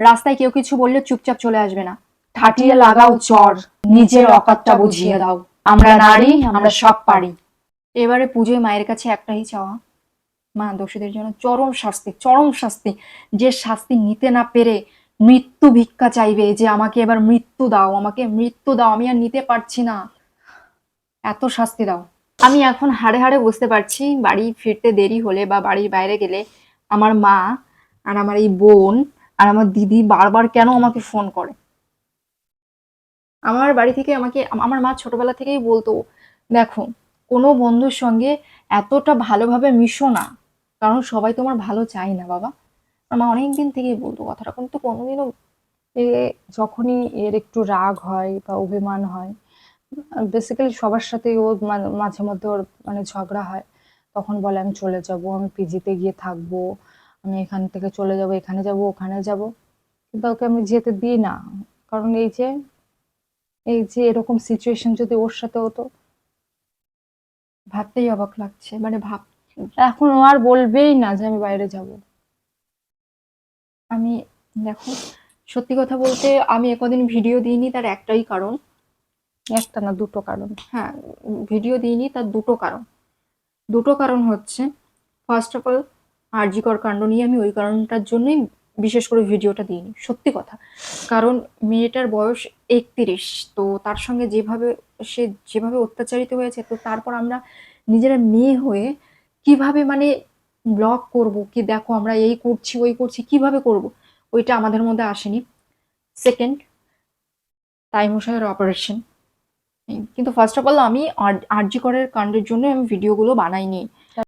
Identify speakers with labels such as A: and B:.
A: রাস্তায় কেউ কিছু বললে চুপচাপ চলে আসবে না। ঠাটিয়ে লাগাও চর নিজের অকাতটা বুঝিয়ে দাও। আমরা নারী আমরা সব পারি। এবারে পুজোয় মায়ের কাছে একটাই চাওয়া মা দোষীদের জন্য চরম শাস্তি চরম শাস্তি। যে শাস্তি নিতে না পেরে মৃত্যু ভিক্ষা চাইবে যে আমাকে এবার মৃত্যু দাও আমাকে মৃত্যু দাও আমি আর নিতে পারছি না। এত শাস্তি দাও। আমি এখন হাড়ে হাড়ে বুঝতে পারছি বাড়ি ফিরতে দেরি হলে বা বাড়ির বাইরে গেলে আমার মা আর আমার এই বোন আর আমার দিদি বারবার কেন আমাকে ফোন করে? আমার বাড়ি থেকে আমাকে, আমার মা ছোটবেলা থেকেই বলতো, দেখো, কোনো বন্ধুর সঙ্গে এতটা ভালোভাবে মিশো না। কারণ সবাই তোমার ভালো চায় না, বাবা। আমার মা অনেক দিন থেকেই বলতো কথাটা। কিন্তু কোনোদিনও
B: যখনই এর একটু রাগ হয় বা অভিমান হয় বেসিক্যালি সবার সাথেই ও মাঝে মধ্যে ওর মানে ঝগড়া হয়। তখন বলে, আমি চলে যাব, আমি পিজিতে গিয়ে থাকব। আমি এখান থেকে চলে যাব, এখানে যাব, ওখানে যাব। কিন্তু ওকে আমি যেতে দিই না। কারণ এই যে এই যে এরকম সিচুয়েশন যদি ওর সাথে হতো,
A: ভাবতেই অবাক লাগছে। মানে ভাব,
B: এখন ও আর বলবেই না যে আমি বাইরে যাব।
A: আমি, দেখো, সত্যি কথা বলতে আমি একদিন ভিডিও দিইনি তার একটাই কারণ।
B: একটা না দুটো কারণ।
A: হ্যাঁ ভিডিও দিইনি তার দুটো কারণ। দুটো কারণ হচ্ছে ফার্স্ট অফ অল আরজিকর কাণ্ড নিয়ে আমি ওই কারণটার জন্যই বিশেষ করে ভিডিওটা দিইনি, সত্যি কথা। কারণ মেয়েটার বয়স একত্রিশ, তো তার সঙ্গে যেভাবে সে যেভাবে অত্যাচারিত হয়েছে, তো তারপর আমরা নিজেরা মেয়ে হয়ে কীভাবে মানে ব্লগ করব কি দেখো আমরা এই করছি, ওই করছি, কীভাবে করব? ওইটা আমাদের মধ্যে আসেনি। সেকেন্ড তাইমশাইয়ের অপারেশন কিন্তু ফার্স্ট অফ অল আমি আরজি করের কাণ্ডের জন্য আমি ভিডিওগুলো বানাইনি।